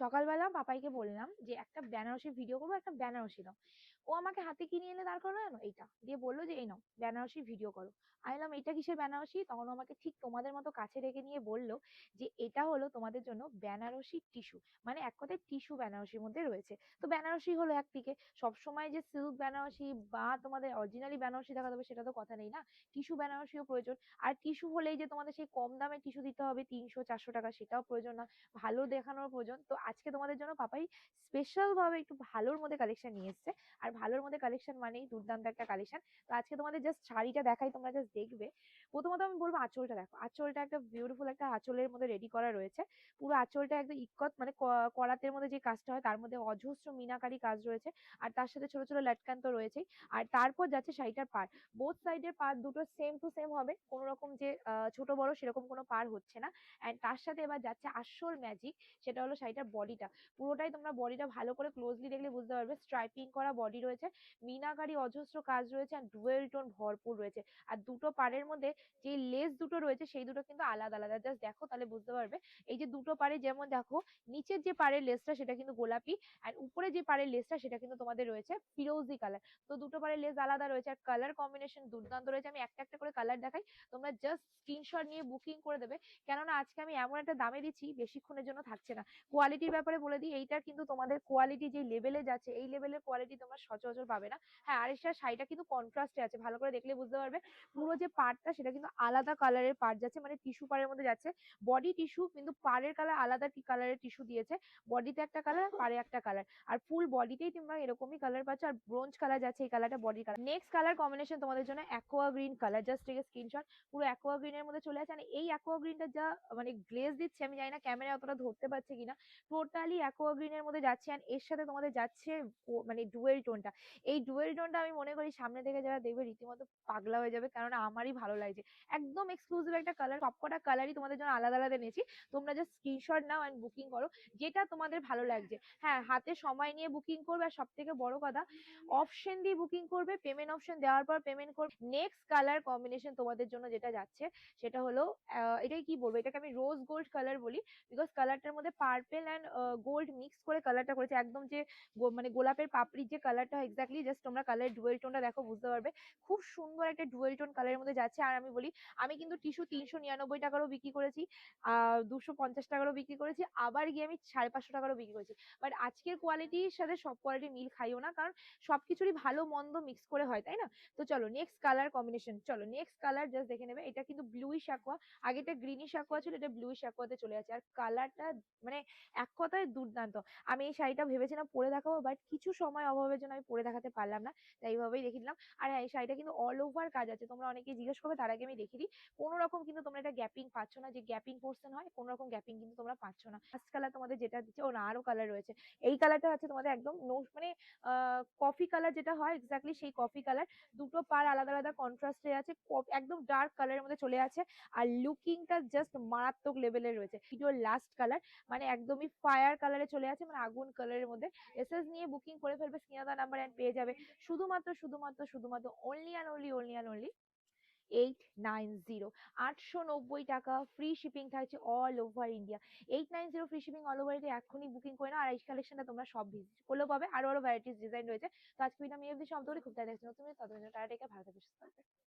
সকালবেলা পাপাইকে বললাম যে একটা বেনারসির ভিডিও করব একটা বেনারসি দাও। ও আমাকে হাতে কি নিয়ে এনে দাঁড় করালো জানো এইটা। দিয়ে বলল যে, এই নাও, বেনারসি ভিডিও করো। আমি বললাম, এটা কিসের বেনারসি? তখন আমাকে ঠিক তোমাদের মতো কাছে রেখে নিয়ে বলল যে, এটা হলো তোমাদের জন্য বেনারসি টিস্যু মানে এক কথায় টিস্যু বেনারসির মধ্যে রয়েছে। তো বেনারসি হলো একদিকে সবসময় যে সিল্ক বেনারসি বা তোমাদের অরিজিনালি বেনারসি দেখাতে হবে সেটা তো কথা নেই না। টিস্যু বেনারসিও প্রয়োজন। আর টিস্যু হলেই যে তোমাদের সেই কম দামে টিস্যু দিতে হবে, তিনশো, চারশো টাকা, সেটাও প্রয়োজন না। ভালো দেখানোর প্রয়োজন। তো আজকে তোমাদের জন্য পাপাই স্পেশাল ভাবে একটু ভালোর মধ্যে কালেকশন নিয়ে এসছে। আর ভালোর মধ্যে কালেকশন মানেই দুর্দান্ত একটা কালেকশন তো আজকে তোমাদের জাস্ট শাড়িটা দেখাই, তোমরা জাস্ট দেখবে। প্রথমত আমি বলব আঁচলটা দেখো। আঁচলটা একটা বিউটিফুল একটা আঁচলের মধ্যে রেডি করা রয়েছে। পুরো আঁচলটা একদম ইক্কত মানে করাতের মধ্যে যে কাজটা হয়, তার মধ্যে অজস্র মিনাকারি কাজ রয়েছে। আর তার সাথে ছোট ছোট লটকান তো রয়েছেই। আর তারপর যাচ্ছে শাড়িটার পার বোথ সাইডের পার দুটো সেম টু সেম হবে। কোনো রকম যে ছোট বড় সেরকম কোনো পার হচ্ছে না। অ্যান্ড তার সাথে এবার যাচ্ছে আসল ম্যাজিক সেটা হলো শাড়িটার বডিটা পুরোটাই তোমরা বডিটা ভালো করে ক্লোজলি দেখলে বুঝতে পারবে। স্ট্রাইপিং করা বডি রয়েছে। মিনাকারি অজস্র কাজ রয়েছে আর ডুয়েল টোন ভরপুর রয়েছে। আর দুটো পাড়ের মধ্যে যে লেস দুটো রয়েছে, সেই দুটো কিন্তু আলাদা আলাদা। জাস্ট দেখো, তাহলে বুঝতে পারবে। এই যে দুটো পাড়ে যেমন দেখো, নিচের যে পাড়ের লেসটা সেটা কিন্তু গোলাপি আর উপরে যে পাড়ের লেসটা সেটা কিন্তু তোমাদের রয়েছে ফিরোজি কালার তো দুটো পাড়ের লেস আলাদা রয়েছে আর কালার কম্বিনেশন দুর্দান্ত রয়েছে। আমি একটা একটা করে কালার দেখাই। তোমরা জাস্ট স্ক্রিনশট নিয়ে বুকিং করে দেবে। কেননা আজকে আমি এমন একটা দামে দিচ্ছি, বেশিক্ষণের জন্য থাকছে না। কোয়ালিটির ব্যাপারে বলে দিই, এইটার কিন্তু তোমাদের কোয়ালিটি যে লেভেলে যাচ্ছে, এই লেভেলের কোয়ালিটি তোমরা সচরাচর পাবে না। হ্যাঁ আর আরেকটা শাড়িটা কিন্তু কন্ট্রাস্টে আছে, ভালো করে দেখলে বুঝতে পারবে। পুরো যে পার্টটা সেটা কিন্তু আলাদা কালারের পার্ট যাচ্ছে মানে টিস্যু পাড়ের মধ্যে যাচ্ছে। বডি টিস্যু কিন্তু পাড়ের কালার আলাদা কালারের টিস্যু দিয়েছে। বডিতে একটা কালার পাড়ে একটা কালার আর ফুল বডিতেই তোমরা এরকমই কালার পাচ্ছ, আর ব্রোঞ্জ কালার যাচ্ছে, এই কালারটা body colour next colour combination তোমাদের জন্য aqua green colour just take screenshot পুরো অ্যাকোয়া গ্রিনের মধ্যে চলে আসে। এই অ্যাকোয়া গ্রিনটা যা মানে গ্লেজ দিচ্ছে, আমি জানি না ক্যামেরায় অতটা ধরতে পারছে কিনা। টোটালি অ্যাকোয়া গ্রিনের মধ্যে যাচ্ছে। আর এর সাথে তোমাদের যাচ্ছে মানে ডুয়েল টোনটা এই ডুয়েল টোনটা আমি মনে করি সামনে থেকে যারা দেখবে রীতিমতো পাগলা হয়ে যাবে। কারণ আমারই ভালো লাগছে। একদম এক্সক্লুসিভ একটা কালার সবকটা কালারই তোমাদের জন্য আলাদা আলাদা নিয়েছি তোমরা জাস্ট স্ক্রিনশট নাও অ্যান্ড বুকিং করো। যেটা তোমাদের ভালো লাগছে। হ্যাঁ হাতে সময় নিয়ে বুকিং করবে। আর সব থেকে বড় কথা অপশন দিয়ে বুকিং করবে পেমেন্ট অপশন দেওয়ার পর পেমেন্ট করবে। নেক্সট কালার কম্বিনেশন তোমাদের জন্য যেটা যাচ্ছে, সেটা হলো এটাই কি বলব? এটাকে আমি রোজ গোল্ড কালার বলি। বিকজ কালারটার মধ্যে পার্পেল অ্যান্ড গোল্ড মিক্স করে কালারটা করেছে। একদম যে মানে গোলাপের পাপড়ির যে কালারটা এক্স্যাক্টলি জাস্ট তোমরা কালার ডুয়েল টোনটা দেখো, বুঝতে পারবে। খুব সুন্দর একটা ডুয়েল টোন কালারের মধ্যে যাচ্ছে। আর আমি বলি, আমি কিন্তু টিস্যু তিনশো নিরানব্বই টাকারও বিক্রি করেছি দুশো পঞ্চাশ টাকারও বিক্রি করেছি। আবার গিয়ে আমি সাড়ে পাঁচশো টাকারও বিক্রি করেছি। বাট আজকের কোয়ালিটির সাথে সব কোয়ালিটি মিল খাইও না, কারণ সব কিছুরই ভালো মন্দ মিক্স করে হয়, তাই না? তো চলো নেক্সট কালার কম্বিনেশন চলো নেক্সট কালার জাস্ট দেখে নেবে। এটা কিন্তু ব্লুইশ অ্যাকোয়া আগেটা গ্রিনিশ অ্যাকোয়া ছিল, এটা ব্লুইশ অ্যাকোয়াতে চলে আছে আর কালারটা মানে এক কথায় দুর্দান্ত। আমি এই শাড়িটা ভেবেছিলাম পরে দেখাবো বাট কিছু সময় অভাবের জন্য আমি পরে দেখাতে পারলাম না, তাই এইভাবেই দেখে দিলাম আর হ্যাঁ এই শাড়িটা কিন্তু অল ওভার কাজ আছে, তোমরা অনেকে জিজ্ঞেস করবে, তার আগে আমি দেখিয়ে দিই। কোনো রকম কিন্তু তোমরা এটা গ্যাপিং পাচ্ছ না, যে গ্যাপিং পোর্শন হয়, কোনো রকম গ্যাপিং কিন্তু তোমরা পাচ্ছ না। ফার্স্ট কালার তোমাদের যেটা দিচ্ছে, ও না, আরও কালার রয়েছে। এই কালারটা আছে তোমাদের একদম নো মানে কফি কালার যেটা হয় এক্স্যাক্টলি সেই কফি কালার দুটো পার আলাদা আলাদা কন্ট্রাস্টে আছে একদম ডার্ক কালারের মধ্যে চলে আছে। আর লুকিংটা জাস্ট মারাত্মক লেভেলের রয়েছে। ভিডিওর লাস্ট কালার মানে একদমই ফায়ার কালারে চলে আছে মানে আগুন কালারের মধ্যে। এসএস নিয়ে বুকিং করে ফেলবে স্ক্রিনে নাম্বার অ্যান্ড পেয়ে যাবে। শুধুমাত্র শুধুমাত্র শুধুমাত্র only and only only and only eight nine zero আটশো নব্বই টাকা ফ্রি শিপিং থাকছে all over India eight nine zero free shipping all over India এখনই বুকিং করে নাও। আর এই কালেকশনটা তোমরা সব ভিজিট করলেও পাবে। আরও আরও ভ্যারাইটিস ডিজাইন রয়েছে। তো আজকে ভিডিও আমি অবধি সব ধরে খুব দেখছি নতুন ততদিন টাটা টেকে ভালো থাকবে।